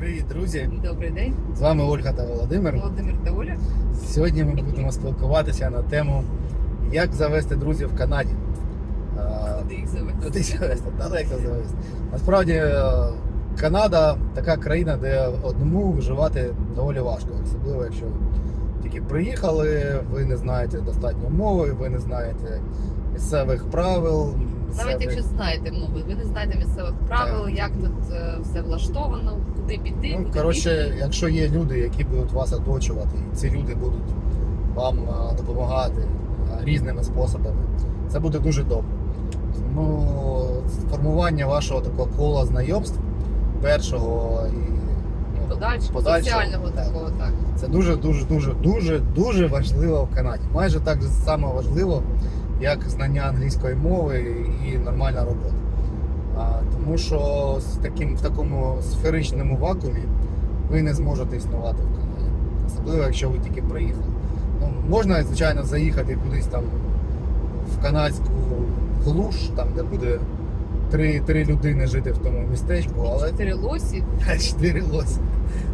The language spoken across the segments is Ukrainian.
Привіт, друзі! Добрий день, З вами Ольга та Володимир. Володимир та Оля. Сьогодні ми будемо спілкуватися на тему, як завести друзів в Канаді. Куди їх завести? Куди завести? Далеко завести. Насправді е, Канада така країна, де одному виживати доволі важко, особливо якщо тільки приїхали, ви не знаєте достатньо мови, ви не знаєте місцевих правил. Навіть місцевих- якщо знаєте мови, ви не знаєте місцевих правил, Так. як тут е, все влаштовано, куди піти, Ну, куди коротше, бігти. якщо є люди, які будуть вас оточувати, і ці люди будуть вам а, допомагати а, різними способами, це буде дуже добре. Тому формування вашого такого кола знайомств першого і ну, подальшого, подальшого, соціального так. такого, так. це дуже дуже дуже дуже дуже важливо в Канаді. Майже так само важливо, як знання англійської мови і нормальна робота. А, тому що з таким, в такому сферичному вакуумі ви не зможете існувати в Канаді. Особливо, якщо ви тільки приїхали. Ну, можна, звичайно, заїхати кудись там в канадську глуш, там, де буде три, три людини жити в тому містечку, але Чотири лосі. чотири лоси.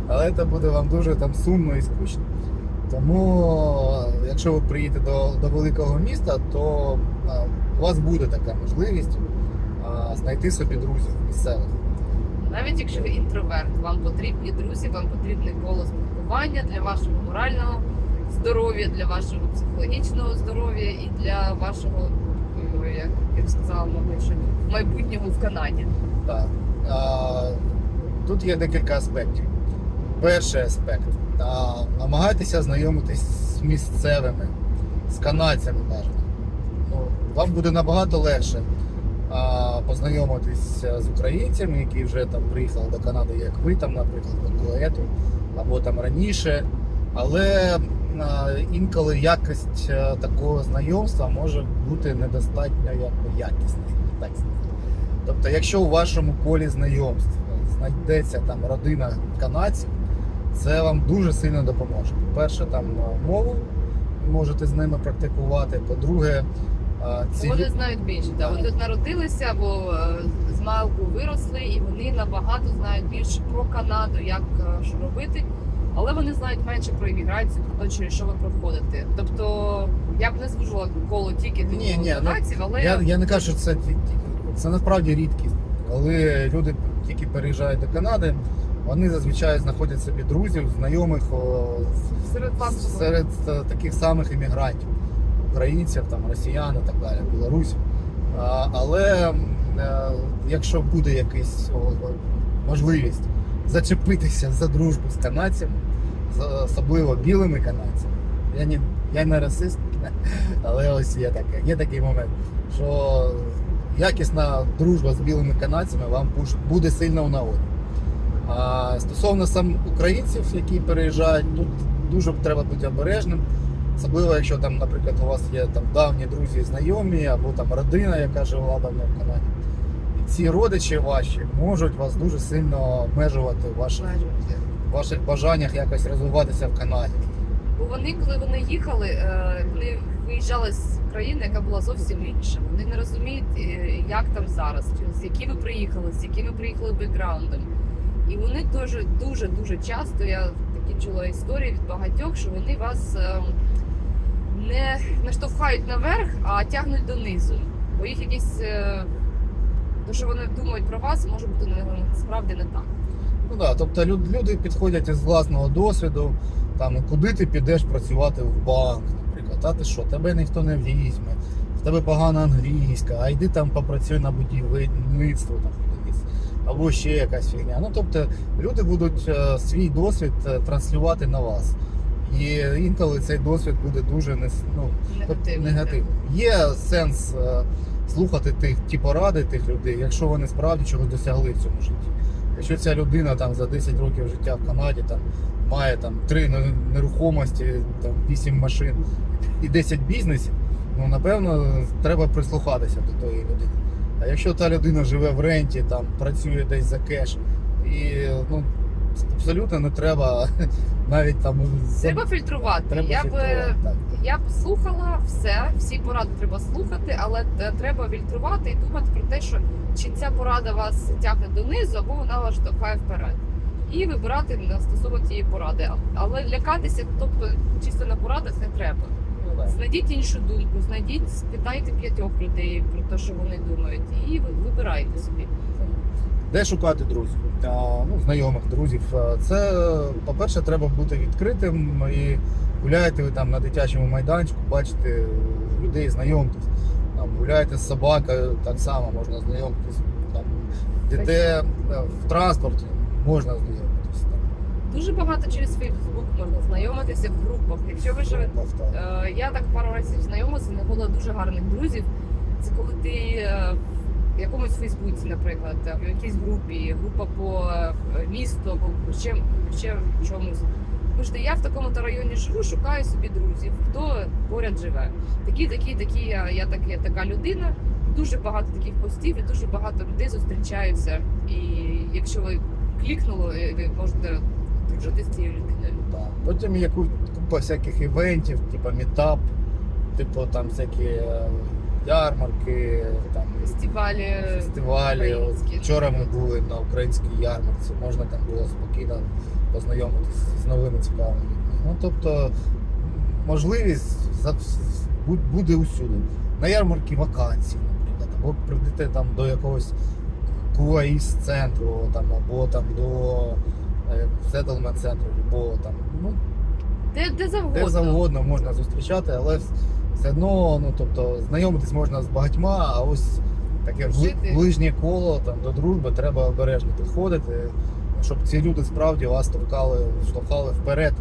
Але це буде вам дуже там сумно і скучно. Тому, якщо ви приїдете до, до великого міста, то у вас буде така можливість знайти собі друзів місцевих. Навіть якщо ви інтроверт, вам потрібні друзі, вам потрібне коло спілкування для вашого морального здоров'я, для вашого психологічного здоров'я і для вашого, е, як я б сказала, майбутнього в Канаді. Так. А, тут є декілька аспектів. Перший аспект. А, намагайтеся знайомитись з місцевими, з канадцями навіть. Ну, вам буде набагато легше а, познайомитись з українцями, які вже там приїхали до Канади, як ви там, наприклад, до Куету, або там раніше. Але а, інколи якість а, такого знайомства може бути недостатньо якби, якісна, так. Тобто, якщо у вашому колі знайомств знайдеться там родина канадців, це вам дуже сильно допоможе. По-перше, там е, мову можете з ними практикувати. По-друге, е, ці Вони знають більше. Да. Вони тут народилися або е, з малку виросли, і вони набагато знають більше про Канаду, як що робити. Але вони знають менше про імміграцію, про те, через що ви проходите. Тобто я б не звужила коло тільки до Ні, ні, ну, канадців, але я, я не кажу, що це, це насправді рідкість. Коли люди тільки переїжджають до Канади, вони зазвичай знаходять собі друзів, знайомих о, серед серед е, таких самих іммігрантів, українців, там, росіян і так далі, білорусів. Але е, якщо буде якась можливість зачепитися за дружбу з канадцями, особливо білими канадцями, я не, я не расист, але ось є таке, є такий момент, що якісна дружба з білими канадцями вам буде сильно в нагоді. А стосовно сам українців, які переїжджають, тут дуже треба бути обережним. Особливо, якщо там, наприклад, у вас є там давні друзі, знайомі, або там родина, яка жила давно в Канаді. І ці родичі ваші можуть вас дуже сильно обмежувати в ваших, ваших бажаннях якось розвиватися в Канаді. Бо вони, коли вони їхали, е, вони виїжджали з країни, яка була зовсім інша. Вони не розуміють, е, як там зараз, з якими приїхали, з якими приїхали бекграундом. І вони дуже дуже дуже часто я такі чула історії від багатьох, що вони вас е, не, не штовхають наверх, а тягнуть донизу. Бо їх якісь те, що вони думають про вас, може бути не- насправді не так. Ну да, тобто люди підходять із власного досвіду, там куди ти підеш працювати в банк, наприклад, а ти що, тебе ніхто не візьме, в тебе погана англійська, а йди там попрацюй на будівництво там або ще якась фігня. Ну тобто люди будуть е, свій досвід е, транслювати на вас. І інколи цей досвід буде дуже не, ну, Негативно. негативно. Є сенс е, слухати тих ті поради тих людей, якщо вони справді чогось досягли в цьому житті. Якщо ця людина там за 10 років життя в Канаді там має там три нерухомості, там 8 машин і 10 бізнесів, ну напевно треба прислухатися до тої людини. А якщо та людина живе в ренті, там працює десь за кеш, і ну абсолютно не треба навіть там Треба фільтрувати. треба я б так. Я б слухала все, всі поради треба слухати, але е, треба фільтрувати і думати про те, що чи ця порада вас тягне донизу, або вона вас штовхає вперед. і вибирати на стосовно цієї поради. Але лякатися, тобто чисто на порадах не треба. Знайдіть іншу думку, знайдіть, спитайте п'ятьох людей про те, що вони думають, і вибирайте собі. Де шукати друзів? А, ну, знайомих друзів. Це, по-перше, треба бути відкритим і гуляєте ви там на дитячому майданчику, бачите людей, знайомтесь. Там, гуляєте з собакою, так само можна знайомитись. Там, йдете е, в транспорті, можна знайомитись. Дуже багато через Фейсбук можна знайомитися в групах. Якщо ви живете. Е, Я так пару разів знайомилася, не було дуже гарних друзів. Це коли ти е, в якомусь Фейсбуці, наприклад, в якійсь групі, група по е, місту або ще, ще в чомусь. Бачите, я в такому то районі живу, шукаю собі друзів, хто поряд живе. Такі, такі, такі, я, я, так, я така людина. Дуже багато таких постів і дуже багато людей зустрічаються. І якщо ви клікнули, ви можете дружити з цією людиною. Так. Потім є купа всяких івентів, типу мітап, типу там всякі е, ярмарки, там Фестивалі фестивалі. От. Вчора ми були на українській ярмарці, можна там було спокійно познайомитися з новими цікавими людьми. Ну тобто можливість буде усюди. На ярмарці вакансії, наприклад, або прийдете там до якогось круїз центру, там, або там до сеттлмент центру, або там, ну, Де, де завгодно. де завгодно можна зустрічати, але все одно, ну тобто, знайомитись можна з багатьма, а ось таке Жити. ближнє коло там до дружби треба обережно підходити, щоб ці люди справді вас штовхали, штовхали вперед,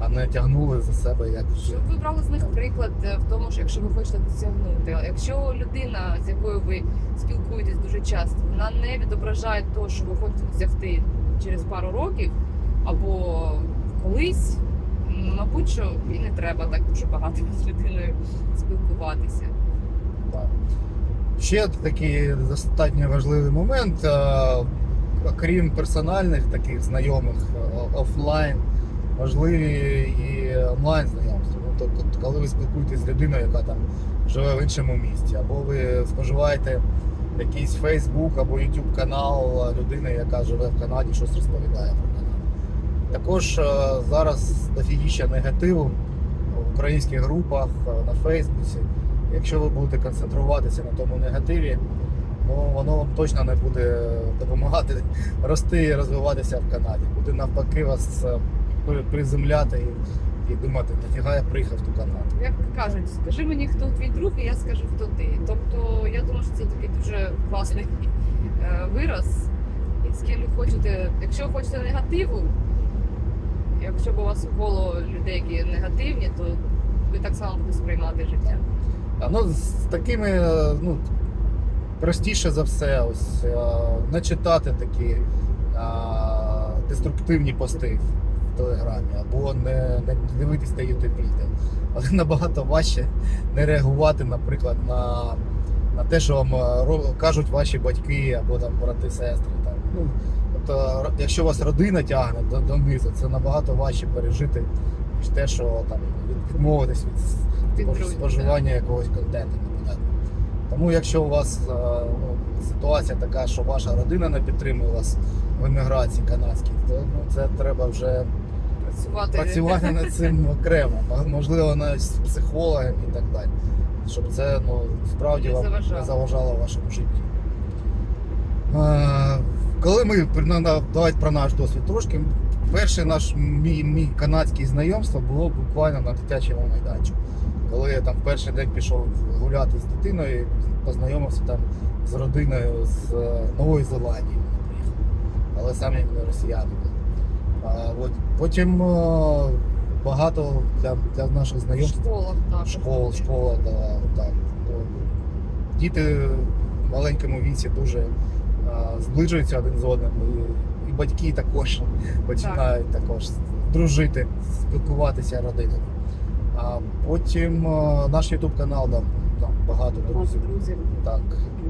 а не тягнули за себе як Щоб ви брали з них приклад е, в тому, що якщо ви хочете досягнути, якщо людина, з якою ви спілкуєтесь дуже часто, вона не відображає того, що ви хочете досягти через пару років або колись, м, мабуть, що і не треба так дуже багато з людиною спілкуватися. Так. Ще такий достатньо важливий момент. е, Окрім персональних таких знайомих е, офлайн, важливі і онлайн знайомства. Ну, тобто, коли ви спілкуєтесь з людиною, яка там живе в іншому місті, або ви споживаєте якийсь Facebook або YouTube канал людини, яка живе в Канаді, щось розповідає про Канаду. Також е, зараз дофігіща негативу в українських групах е, на Фейсбуці. Якщо ви будете концентруватися на тому негативі, ну воно вам точно не буде допомагати рости і розвиватися в Канаді. Буде навпаки вас е, при- приземляти і, і думати, нафіга я приїхав в ту Канаду. Як кажуть, скажи мені, хто твій друг, і я скажу, хто ти. Тобто, я думаю, що це такий дуже класний е, вираз. І з ким ви хочете, якщо ви хочете негативу, якщо б у вас коло людей, які негативні, то ви так само будете сприймати життя. А, ну, з такими, е, ну, простіше за все, ось е, не читати такі а, деструктивні пости в Телеграмі, або не, не дивитись на YouTube відео. Але набагато важче не реагувати, наприклад, на, на те, що вам е, кажуть ваші батьки або там брати, сестри. Там. Ну, тобто, якщо вас родина тягне до, донизу, це набагато важче пережити, ніж те, що там відмовитись від Від споживання якогось контенту непонятно. Тому якщо у вас е, ну, ситуація така, що ваша родина не підтримує вас в еміграції канадській, то ну, це треба вже Працювати. працювати над цим окремо, можливо, навіть з психологом і так далі. Щоб це ну, справді Не вам заважало. не заважало вашому житті. Е, коли ми ну, давайте про наш досвід трошки. Перше наш мій, мій канадське знайомство було буквально на дитячому майданчику. Коли я там в перший день пішов гуляти з дитиною, познайомився там з родиною з е, Нової Зеландії. Вони приїхали. Але самі вони росіяни були. От, потім багато для, для наших знайомств школах так. школ, школа, да, так. Діти в маленькому віці дуже а, зближуються один з одним. І, і батьки також починають також дружити, спілкуватися родинами. А потім а, наш YouTube канал, там, там багато друзів. Друзів. Так.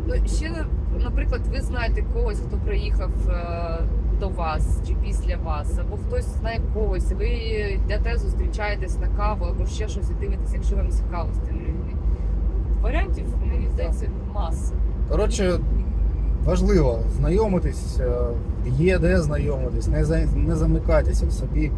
Ну, ще, наприклад, ви знаєте когось, хто приїхав е, до вас чи після вас, або хтось знає когось, ви йдете, зустрічаєтесь на каву, або ще щось і дивитесь, якщо вам цікаво з тими людьми. Варіантів, мені здається, маса. Коротше, важливо знайомитись, е, є де знайомитись, не, за- не замикайтеся в собі.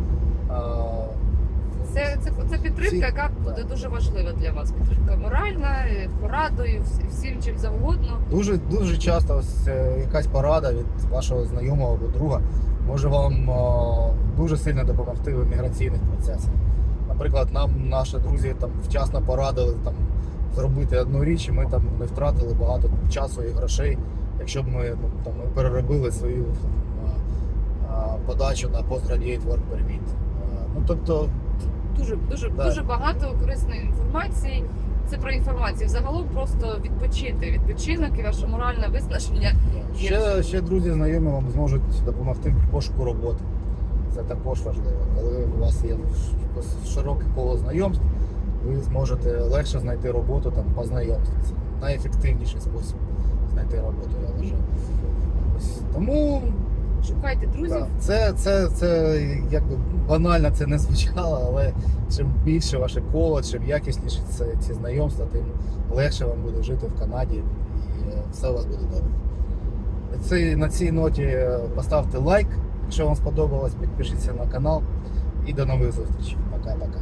Це, це, це підтримка, яка буде дуже важлива для вас. Підтримка моральна, порадою, всім чим завгодно. Дуже дуже часто ось е, якась порада від вашого знайомого або друга може вам е, дуже сильно допомогти в міграційних процесах. Наприклад, нам наші друзі там вчасно порадили там зробити одну річ, і ми там не втратили багато часу і грошей, якщо б ми ну, там переробили свою там, е, подачу на Postgraduate Work Permit. Ну тобто Дуже дуже Да. дуже багато корисної інформації. Це про інформацію. Загалом просто відпочити. Відпочинок і ваше моральне виснаження. Ще, ще друзі знайомі вам зможуть допомогти в пошуку роботи. Це також важливо. Коли у вас є широке коло знайомств, ви зможете легше знайти роботу там по знайомству. Це найефективніший спосіб знайти роботу, я вважаю. Ось. Тому Шукайте друзів. так, це, це, це якби банально це не звучало, але чим більше ваше коло, чим якісніше це, ці знайомства, тим легше вам буде жити в Канаді і е, все у вас буде добре. Цій, на цій ноті е, поставте лайк, якщо вам сподобалось, підпишіться на канал і до нових зустрічей. Пока-пока.